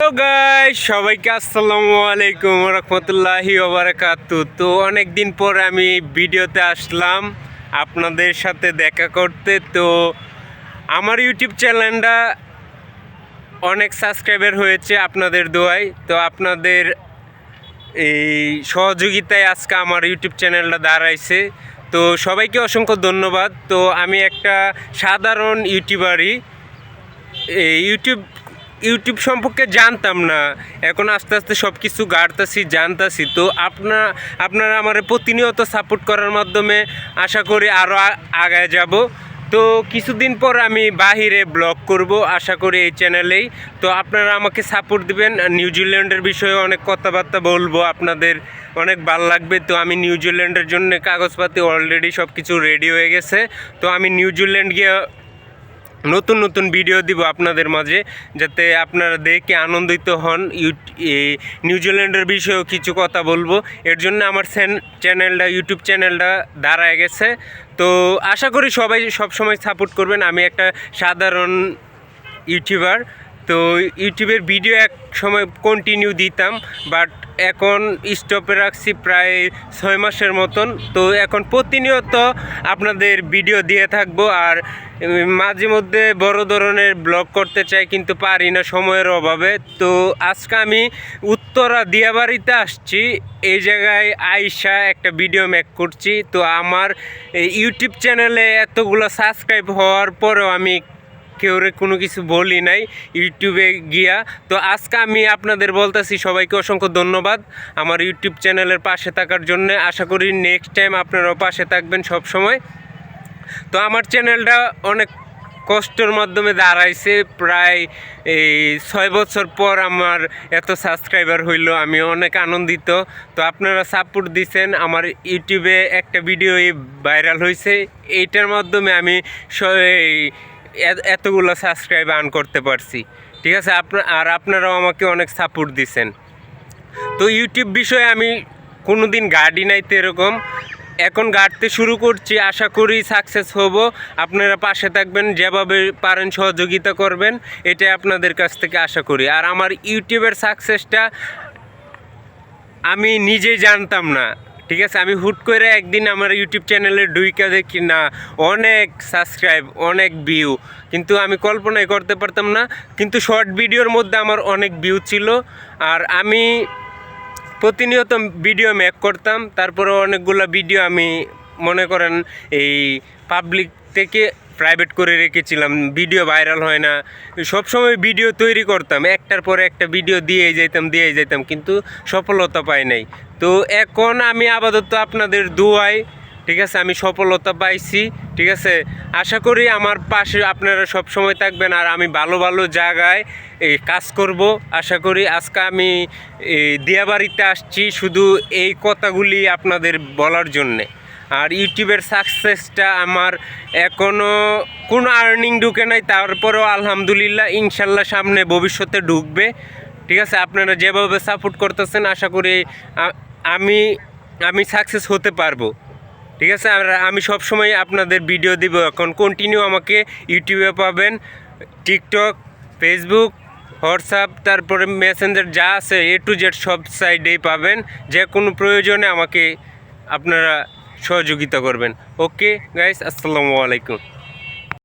সবাইকে আসসালামু আলাইকুম রহমতুল্লাহি ওবরাকাতু তো অনেক দিন পর আমি ভিডিওতে আসলাম আপনাদের সাথে দেখা করতে। তো আমার ইউটিউব চ্যানেলটা অনেক সাবস্ক্রাইবার হয়েছে আপনাদের দোয়ায়। তো আপনাদের এই সহযোগিতায় আজকে আমার ইউটিউব চ্যানেলটা দাঁড়াইছে। তো সবাইকে অসংখ্য ধন্যবাদ। তো আমি একটা সাধারণ ইউটিউবারই ইউটিউব ইউটিউব সম্পর্কে জানতাম না। এখন আস্তে আস্তে সব কিছু গাড়তাছি, জানতাছি। তো আপনার আপনারা আমার প্রতিনিয়ত সাপোর্ট করার মাধ্যমে আশা করি আরও আগায় যাব। তো কিছুদিন পর আমি বাহিরে ব্লগ করব, আশা করি এই চ্যানেলেই তো আপনারা আমাকে সাপোর্ট দিবেন। নিউজিল্যান্ডের বিষয়ে অনেক কথাবার্তা বলব, আপনাদের অনেক ভালো লাগবে। তো আমি নিউজিল্যান্ডের জন্য কাগজপাতি অলরেডি সব কিছু রেডি হয়ে গেছে। তো আমি নিউজিল্যান্ড গিয়ে নতুন নতুন ভিডিও দিব আপনাদের মাঝে, যাতে আপনারা দেখে আনন্দিত হন। নিউজিল্যান্ডের বিষয়েও কিছু কথা বলব। এর জন্য আমার চ্যান- চ্যানেলটা ইউটিউব চ্যানেলটা দাঁড়ায় গেছে। তো আশা করি সবাই সব সময় সাপোর্ট করবেন। আমি একটা সাধারণ ইউটিউবার। তো ইউটিউবের ভিডিও এক সময় কন্টিনিউ দিতাম বাট এখন স্টপে রাখছি প্রায় ছয় মাসের মতন। তো এখন প্রতিনিয়ত আপনাদের ভিডিও দিয়ে থাকব আর মাঝে মধ্যে বড় ধরনের ব্লগ করতে চাই কিন্তু পারি না সময়ের অভাবে। তো আজকে আমি উত্তরা দিয়াবাড়িতে আসছি, এই জায়গায় আইসা একটা ভিডিও মেক করছি। তো আমার ইউটিউব চ্যানেলে এতগুলো সাবস্ক্রাইব হওয়ার পরেও আমি কেউরে কোনো কিছু বলি নাই, ইউটিউবে গিয়া। তো আজকে আমি আপনাদের বলতেছি, সবাইকে অসংখ্য ধন্যবাদ আমার ইউটিউব চ্যানেলের পাশে থাকার জন্য। আশা করি নেক্সট টাইম আপনারাও পাশে থাকবেন সব সময় তো আমার চ্যানেলটা অনেক কষ্টের মাধ্যমে দাঁড়াইছে, প্রায় এই ছয় বছর পর আমার এত সাবস্ক্রাইবার হইল, আমি অনেক আনন্দিত। তো আপনারা সাপোর্ট দিছেন, আমার ইউটিউবে একটা ভিডিও ভাইরাল হয়েছে এইটার মাধ্যমে আমি এতগুলো সাবস্ক্রাইব আর্ন করতে পারছি। ঠিক আছে? আপনার আর আপনারাও আমাকে অনেক সাপোর্ট দিছেন। তো ইউটিউব বিষয়ে আমি কোনো দিন গাড়ি নাই তো এরকম। এখন গাড়তে শুরু করছি, আশা করি সাকসেস হব। আপনারা পাশে থাকবেন, যেভাবে পারেন সহযোগিতা করবেন, এটাই আপনাদের কাছ থেকে আশা করি। আর আমার ইউটিউবের সাকসেসটা আমি নিজেই জানতাম না। ঠিক আছে, আমি হুট করে একদিন আমার ইউটিউব চ্যানেলে ডুইকা দেখি, না, অনেক সাবস্ক্রাইব অনেক ভিউ কিন্তু আমি কল্পনাই করতে পারতাম না, কিন্তু শর্ট ভিডিওর মধ্যে আমার অনেক ভিউ ছিল, আর আমি প্রতিনিয়ত ভিডিও মেক করতাম তারপরে অনেকগুলো ভিডিও আমি, মনে করেন, এই পাবলিক থেকে প্রাইভেট করে রেখেছিলাম ভিডিও ভাইরাল হয় না। সব সময় ভিডিও তৈরি করতাম, একটার পরে একটা ভিডিও দিয়ে যেতাম দিয়ে যেতাম কিন্তু সফলতা পাই নাই। তো এখন আমি আপাতত আপনাদের দুয়ায়, ঠিক আছে, আমি সফলতা পাইছি, ঠিক আছে। আশা করি আমার পাশে আপনারা সব সময় থাকবেন আর আমি ভালো ভালো জায়গায় এই কাজ করব। আশা করি আজকে আমি দিয়াবাড়িতে আসছি শুধু এই কথাগুলি আপনাদের বলার জন্যে। আর ইউটিউবের সাকসেসটা আমার এখনও কোনো আর্নিং ঢুকে নাই, তারপরেও আলহামদুলিল্লাহ ইনশাল্লাহ সামনে ভবিষ্যতে ঢুকবে। ঠিক আছে, আপনারা যেভাবে সাপোর্ট করতেছেন, আশা করি আমি আমি সাকসেস হতে পারব। ঠিক আছে, আর আমি সব সময় আপনাদের ভিডিও দিব, এখন কন্টিনিউ আমাকে ইউটিউবে পাবেন টিকটক ফেসবুক হোয়াটসঅ্যাপ তারপরে মেসেঞ্জার যা আছে এ টু জেড সব সাইডেই পাবেন যে কোনো প্রয়োজনে আমাকে আপনারা সহযোগিতা করবেন। ওকে গাইস আসসালামু আলাইকুম।